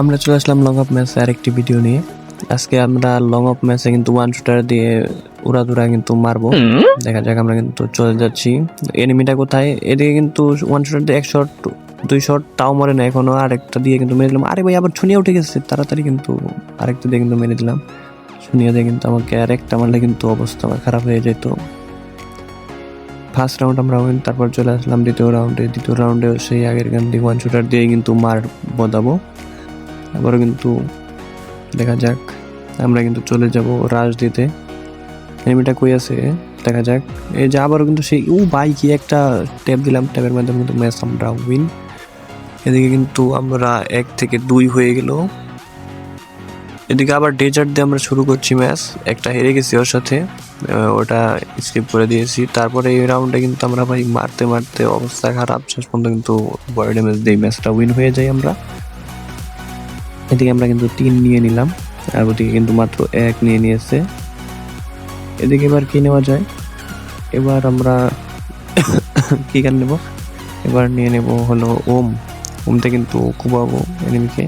আমরা চলে আসলাম long of ম্যাচে আরেকটি ভিডিও নিয়ে। আজকে আমরা লং অফ ম্যাচে কিন্তু ওয়ান শুটার দিয়ে উড়াদুরা কিন্তু মারবো। দেখা যাক আমরা কিন্তু চলে যাচ্ছি। এনিমিটা কোথায়? এদিকে কিন্তু ওয়ান শুটার দিয়ে এক শট দুই শট তাও মরে না এখনও। আরেকটা দিয়ে কিন্তু মেরে দিলাম। আরে ভাই আবার ছুনিয়ে উঠে গেছে। তাড়াতাড়ি কিন্তু আরেকটা দিয়ে কিন্তু মেরে দিলাম। ছুনিয়ে দিয়ে কিন্তু আমাকে আরেকটা মারলে কিন্তু অবস্থা আমার খারাপ হয়ে যেত। ফার্স্ট রাউন্ড আমরা তারপর চলে আসলাম। দ্বিতীয় রাউন্ডে দ্বিতীয় রাউন্ডে সেই আগের গান দিয়ে ওয়ান শুটার দিয়ে কিন্তু মার বদাবো আবারও কিন্তু দেখা যাক। আমরা কিন্তু চলে যাব রাজ দিতে এনিমিটা কই আছে? দেখা যাক। এই যে আবারও কিন্তু সেই, ও ভাই কি একটা ট্যাপ দিলাম, ট্যাপের মাধ্যমে কিন্তু ম্যাচ আমরা উইন এদিকে কিন্তু আমরা এক থেকে দুই হয়ে গেল। এদিকে আবার ডেজার্ট দিয়ে আমরা শুরু করছি ম্যাচ। একটা হেরে গেছি ওর সাথে। ওটা স্কিপ করে দিয়েছি। তারপরে এই রাউন্ডে কিন্তু আমরা ভাই মারতে মারতে অবস্থা খারাপ। শেষ পর্যন্ত কিন্তু বড় ড্যামেজ দিয়ে ম্যাচটা উইন হয়ে যাই আমরা। এদিকে আমরা কিন্তু তিন নিয়ে নিলাম, আর ওদিকে কিন্তু মাত্র এক নিয়ে নিয়েছে। এদিকে এবার কি নেওয়া যায়? এবার আমরা কি গান নেব? এবার নিয়ে নেব হলো ওম। ওমতে কিন্তু কুবাবো এনিমিকে।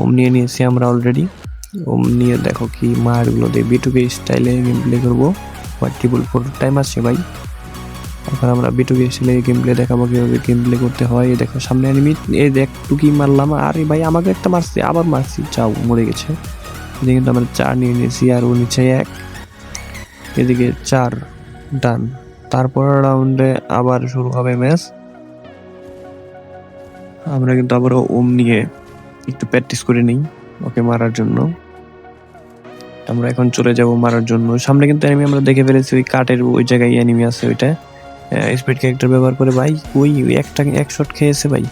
ওম নিয়ে নিয়েছি আমরা অলরেডি ওম নিয়ে দেখো কি মারগুলো দিয়ে। বিটুকে স্টাইলে গেম প্লে করব। বাট ট্রিপল ফোর টাইম আসছে ভাই? এখন আমরা বিটুকে স্টাইলে গেম প্লে দেখাবো, কীভাবে গেম প্লে করতে হয়, এই দেখো সামনে এনিমি এই দেখ, টুকি মারলাম। আরে ভাই, আমাকে একটা মারছি, আবার মারছি। চাও মরে গেছে। এদিকে কিন্তু আমরা চার নিয়ে নিয়েছি, আর ও নিচে এক। এদিকে চার, ডান। তারপর রাউন্ডে আবার শুরু হবে ম্যাচ আমরা কিন্তু আবারও ওম নিয়ে একটু প্র্যাকটিস করে নিই ওকে মারার জন্য। আমরা এখন চলে যাব মারার জন্য। সামনে কিন্তু এনিমি আমরা দেখে ফেলেছি, ওই কাঠের ওই জায়গায় এনিমি আছে ওইটা। স্পিড ক্যারেক্টার ব্যবহার করে, ভাই, ওই একটা, এক শট খেয়েছে, ভাই।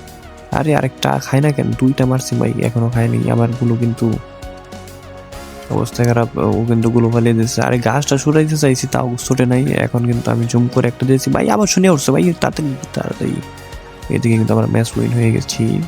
আরে, আরেকটা খায় না কেন? দুইটা মারছি, ভাই, এখনও খায়নি। আমারগুলো কিন্তু অবস্থা খারাপ, ও কিন্তু গুলো ফালিয়ে দিয়েছে। আরে, গাছটা সরাইতে চাইছি, তাও ছোটে নাই। এখন কিন্তু আমি জুম করে একটা দিয়েছি। ভাই, আবার শুনে উঠছে, ভাই, তাড়াতাড়ি তাড়াতাড়ি। এদিকে কিন্তু আমার ম্যাচ উইন হয়ে গেছি।